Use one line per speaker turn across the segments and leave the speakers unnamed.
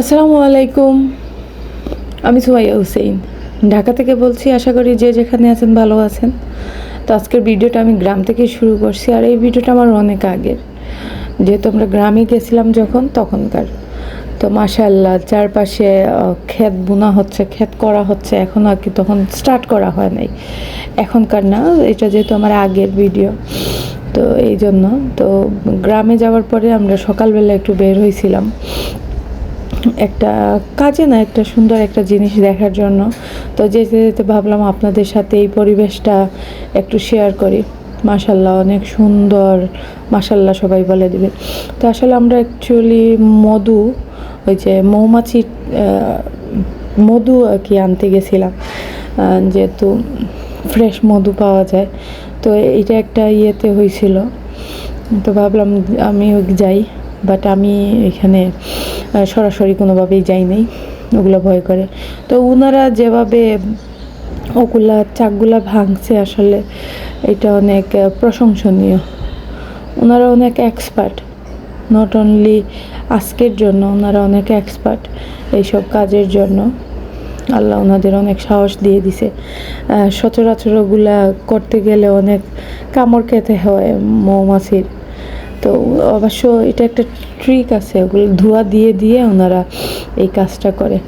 আসসালামু আলাইকুম। আমি সুমাইয়া হুসেইন। ঢাকা থেকে বলছি, আশা করি যে যেখানে আছেন ভালো আছেন। তো আজকের ভিডিওটা আমি গ্রাম থেকে শুরু করছি, আর এই ভিডিওটা আমার অনেক আগের। যেহেতু আমরা গ্রামে গেছিলাম যখন, তখনকার। তো মাশাল্লাহ চারপাশে ক্ষেত বোনা হচ্ছে, ক্ষেত করা হচ্ছে, এখন আর কি তখন স্টার্ট করা হয় নাই। এখনকার না, এটা যেহেতু আমার আগের ভিডিও। তো এই জন্য, তো গ্রামে যাওয়ার পরে আমরা সকালবেলা একটু বের হয়েছিলাম একটা কাজে না, একটা সুন্দর একটা জিনিস দেখার জন্য। তো যেতে যেতে ভাবলাম আপনাদের সাথে এই পরিবেশটা একটু শেয়ার করি। মাশাল্লাহ অনেক সুন্দর। মাশাল্লাহ সবাই বলে দেবে। তো আসলে আমরা অ্যাকচুয়ালি মধু, ওই যে মৌমাছি মধু আর কি আনতে গেছিলাম। যেহেতু ফ্রেশ মধু পাওয়া যায়। তো এটা একটা ইয়েতে হয়েছিল। তো ভাবলাম আমি যাই বাট আমি এখানে সরাসরি কোনোভাবেই যাই নাই, ওগুলো ভয় করে। তো ওনারা যেভাবে ওগুলা চাকগুলা ভাঙছে আসলে, এটা অনেক প্রশংসনীয়। ওনারা অনেক এক্সপার্ট নট অনলি আজকের জন্য ওনারা অনেক এক্সপার্ট এইসব কাজের জন্য। আল্লাহ ওনাদের অনেক সাহস দিয়ে দিছে। সচরাচর ওগুলা করতে গেলে অনেক কামড় খেতে হয় মৌমাছির। তো অবশ্য এটা একটা ট্রিক আছে, ওগুলো ধোয়া দিয়ে দিয়ে ওনারা এই কাজটা করে।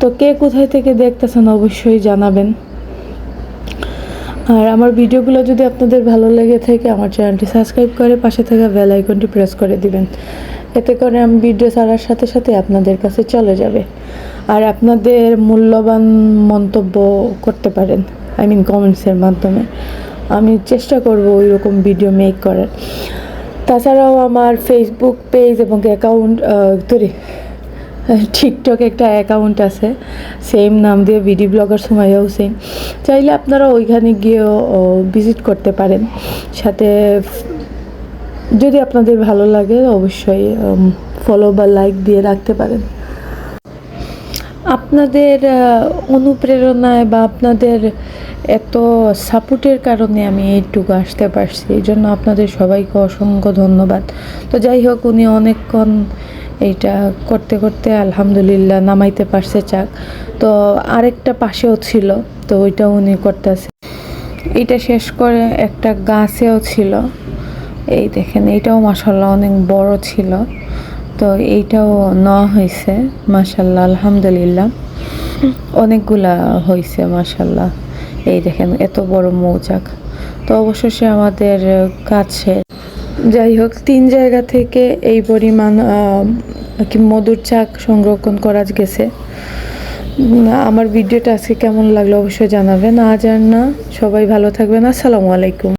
তো কে কোথায় থেকে দেখতেছেন অবশ্যই জানাবেন। আর আমার ভিডিওগুলো যদি আপনাদের ভালো লেগে থাকে, আমার চ্যানেলটি সাবস্ক্রাইব করে পাশে থাকা বেল আইকনটি প্রেস করে দিবেন। এতে করে আমি ভিডিও ছাড়ার সাথে সাথে আপনাদের কাছে চলে যাবে। আর আপনাদের মূল্যবান মন্তব্য করতে পারেন আই মিন কমেন্টসের মাধ্যমে। আমি চেষ্টা করব ওই রকম ভিডিও মেক করার। তাছাড়াও আমার ফেসবুক পেজ এবং অ্যাকাউন্ট তৈরি টিকটক একটা অ্যাকাউন্ট আছে সেম নাম দিয়ে ভিডি ব্লগার সুমাইয়া হোসেন চাইলে আপনারা ওইখানে গিয়েও ভিজিট করতে পারেন। সাথে, যদি আপনাদের ভালো লাগে, অবশ্যই ফলো বা লাইক দিয়ে রাখতে পারেন। আপনাদের অনুপ্রেরণায় বা আপনাদের এত সাপোর্টের কারণে আমি এইটুকু আসতে পারছি, এই জন্য আপনাদের সবাইকে অসংখ্য ধন্যবাদ। তো যাই হোক, উনি অনেকক্ষণ এইটা করতে করতে আলহামদুলিল্লাহ নামাইতে পারছে চাক। তো আরেকটা পাশেও ছিল, তো ওইটা উনি করতেছে। এইটা শেষ করে একটা গাছেও ছিল। এই দেখেন, এইটাও মাসাল্লাহ অনেক বড় ছিল। তো এইটাও নেওয়া হয়েছে মাসাল্লাহ আলহামদুলিল্লাহ। অনেকগুলা হয়েছে মাসাল্লাহ এই দেখেন, এত বড় মৌচাক। তো অবশেষে আমাদের কাছে যাই হোক, তিন জায়গা থেকে এই পরিমাণ কি মধুর চাক সংরক্ষণ করা গেছে। আমার ভিডিওটা আজকে কেমন লাগল অবশ্যই জানাবেন। আজ আর না, সবাই ভালো থাকবেন। আসসালামু আলাইকুম।